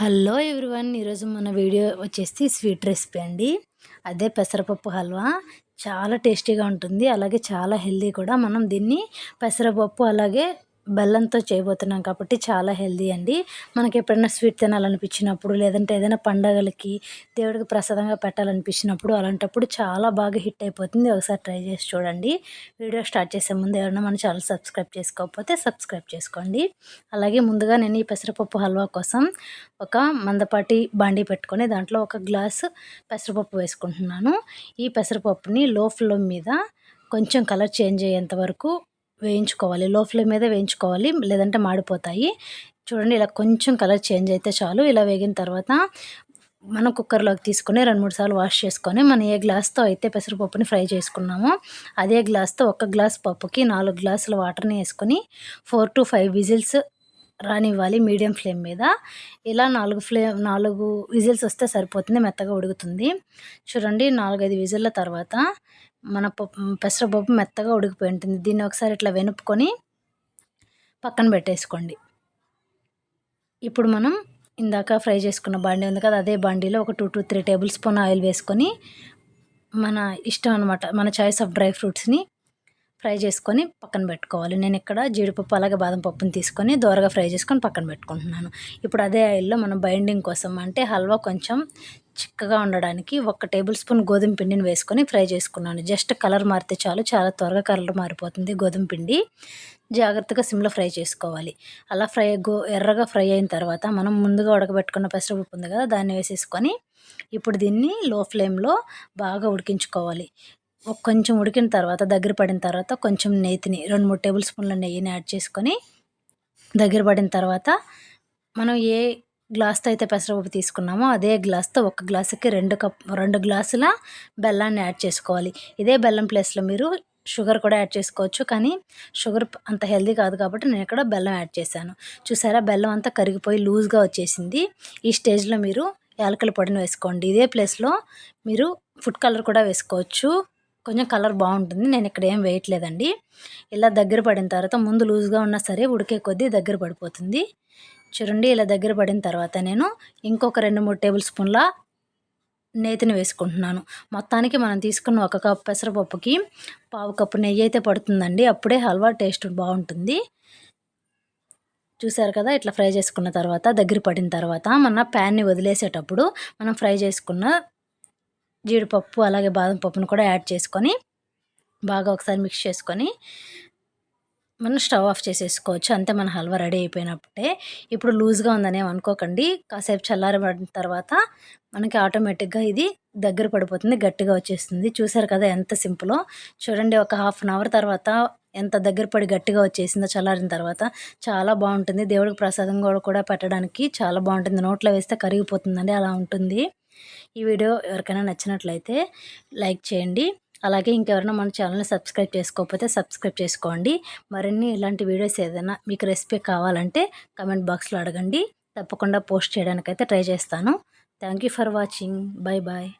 Hello everyone ఈరోజు మన video వచ్చేసి స్వీట్ రెసిపీ అండి. అదే పెసరపప్పు హల్వా. చాలా టేస్టీగా ఉంటుంది అలాగే చాలా హెల్దీ కూడా. మనం దీన్ని పెసరపప్పు అలాగే బెల్లంతో చేయబోతున్నాం కాబట్టి చాలా హెల్దీ అండి. మనకి ఎప్పుడైనా స్వీట్ తినాలనిపించినప్పుడు లేదంటే ఏదైనా పండగలకి దేవుడికి ప్రసాదంగా పెట్టాలనిపించినప్పుడు అలాంటప్పుడు చాలా బాగా హిట్ అయిపోతుంది. ఒకసారి ట్రై చేసి చూడండి. వీడియో స్టార్ట్ చేసే ముందు ఎవరైనా మన ఛానల్ సబ్స్క్రైబ్ చేసుకోకపోతే సబ్స్క్రైబ్ చేసుకోండి. అలాగే ముందుగా నేను ఈ పెసరపప్పు హల్వా కోసం ఒక మందపాటి బాండీ పెట్టుకొని దాంట్లో ఒక గ్లాసు పెసరపప్పు వేసుకుంటున్నాను. ఈ పెసరపప్పుని లో ఫ్లేమ్ మీద కొంచెం కలర్ చేంజ్ అయ్యేంత వరకు వేయించుకోవాలి. లో ఫ్లేమ్ మీద వేయించుకోవాలి. లేదంటే మాడిపోతాయి. చూడండి ఇలా కొంచెం కలర్ చేంజ్ అయితే చాలు. ఇలా వేగిన తర్వాత మనం కుక్కర్లోకి తీసుకొని రెండు మూడు సార్లు వాష్ చేసుకొని మనం ఏ గ్లాస్తో అయితే పెసరపప్పుని ఫ్రై చేసుకున్నామో అదే గ్లాస్తో ఒక గ్లాస్ పప్పుకి నాలుగు గ్లాసుల వాటర్ని వేసుకొని ఫోర్ టు ఫైవ్ విజిల్స్ రానివ్వాలి మీడియం ఫ్లేమ్ మీద. ఇలా నాలుగు ఫ్లేమ్ నాలుగు విజిల్స్ వస్తే సరిపోతుంది మెత్తగా ఉడుకుతుంది. చూడండి నాలుగైదు విజిల్ల తర్వాత మన పప్పు పెసరపప్పు మెత్తగా ఉడికిపోయి ఉంటుంది. దీన్ని ఒకసారి ఇట్లా వెనుపుకొని పక్కన పెట్టేసుకోండి. ఇప్పుడు మనం ఇందాక ఫ్రై చేసుకున్న బండి ఉంది కదా అదే బండిలో ఒక two to three tablespoon oil వేసుకొని మన ఇష్టం అనమాట మన చాయిస్ ఆఫ్ డ్రై ఫ్రూట్స్ని ఫ్రై చేసుకొని పక్కన పెట్టుకోవాలి. నేను ఇక్కడ జీడిపప్పు అలాగే బాదం పప్పుని తీసుకొని దోరగా ఫ్రై చేసుకొని పక్కన పెట్టుకుంటున్నాను. ఇప్పుడు అదే ఆయిల్లో మనం బైండింగ్ కోసం అంటే హల్వా కొంచెం చిక్కగా ఉండడానికి ఒక టేబుల్ స్పూన్ గోధుమ పిండిని వేసుకొని ఫ్రై చేసుకున్నాను. జస్ట్ కలర్ మారితే చాలు చాలా త్వరగా కలర్ మారిపోతుంది గోధుమ పిండి. జాగ్రత్తగా సిమ్లో ఫ్రై చేసుకోవాలి. అలా ఫ్రై గో ఎర్రగా ఫ్రై అయిన తర్వాత మనం ముందుగా ఉడకబెట్టుకున్న పెసరపప్పు ఉంది కదా దాన్ని వేసేసుకొని ఇప్పుడు దీన్ని లో ఫ్లేమ్లో బాగా ఉడికించుకోవాలి. కొంచెం ఉడికిన తర్వాత దగ్గర పడిన తర్వాత కొంచెం నెయ్యిని రెండు మూడు టేబుల్ స్పూన్ల నెయ్యిని యాడ్ చేసుకొని దగ్గర పడిన తర్వాత మనం ఏ గ్లాస్తో అయితే పెసరపప్పు తీసుకున్నామో అదే గ్లాస్తో ఒక గ్లాసుకి రెండు కప్ రెండు గ్లాసుల బెల్లాన్ని యాడ్ చేసుకోవాలి. ఇదే బెల్లం ప్లేస్లో మీరు షుగర్ కూడా యాడ్ చేసుకోవచ్చు కానీ షుగర్ అంత హెల్దీ కాదు కాబట్టి నేను ఇక్కడ బెల్లం యాడ్ చేశాను. చూసారా బెల్లం అంతా కరిగిపోయి లూజ్గా వచ్చేసింది. ఈ స్టేజ్లో మీరు యాలకల పొడిని వేసుకోండి. ఇదే ప్లేస్లో మీరు ఫుడ్ కలర్ కూడా వేసుకోవచ్చు. కొంచెం కలర్ బాగుంటుంది నేను ఇక్కడ ఏం వేయట్లేదండి. ఇలా దగ్గర పడిన తర్వాత ముందు లూజ్గా ఉన్నా సరే ఉడికే కొద్దీ దగ్గర పడిపోతుంది. చూడండి ఇలా దగ్గర పడిన తర్వాత నేను ఇంకొక రెండు మూడు టేబుల్ స్పూన్ల నేతిని వేసుకుంటున్నాను. మొత్తానికి మనం తీసుకున్న ఒక కప్ పెసరపప్పుకి పావు కప్పు నెయ్యి అయితే పడుతుందండి. అప్పుడే హల్వా టేస్ట్ బాగుంటుంది. చూసారు కదా ఇట్లా ఫ్రై చేసుకున్న తర్వాత దగ్గర పడిన తర్వాత మన ప్యాన్ని వదిలేసేటప్పుడు మనం ఫ్రై చేసుకున్న జీడిపప్పు అలాగే బాదం పప్పును కూడా యాడ్ చేసుకొని బాగా ఒకసారి మిక్స్ చేసుకొని మనం స్టవ్ ఆఫ్ చేసేసుకోవచ్చు. అంతే మన హల్వా రెడీ అయిపోయినప్పుడే. ఇప్పుడు లూజ్గా ఉందని అనుకోకండి. కాసేపు చల్లారబడిన తర్వాత మనకి ఆటోమేటిక్గా ఇది దగ్గర పడిపోతుంది గట్టిగా వచ్చేస్తుంది. చూసారు కదా ఎంత సింపులో. చూడండి ఒక హాఫ్ అన్ అవర్ తర్వాత ఎంత దగ్గర పడి గట్టిగా వచ్చేసిందో చల్లారిన తర్వాత చాలా బాగుంటుంది. దేవుడికి ప్రసాదం కూడా కూడా పెట్టడానికి చాలా బాగుంటుంది. నోట్లో వేస్తే కరిగిపోతుందండి అలా ఉంటుంది. ఈ వీడియో ఎవరికైనా నచ్చినట్లయితే లైక్ చేయండి. అలాగే ఇంకెవరైనా మన ఛానల్ని సబ్స్క్రైబ్ చేసుకోకపోతే సబ్స్క్రైబ్ చేసుకోండి. మరిన్ని ఇలాంటి వీడియోస్ ఏదైనా మీకు రెసిపీ కావాలంటే కమెంట్ బాక్స్లో అడగండి. తప్పకుండా పోస్ట్ చేయడానికైతే ట్రై చేస్తాను. Thank you for watching. Bye bye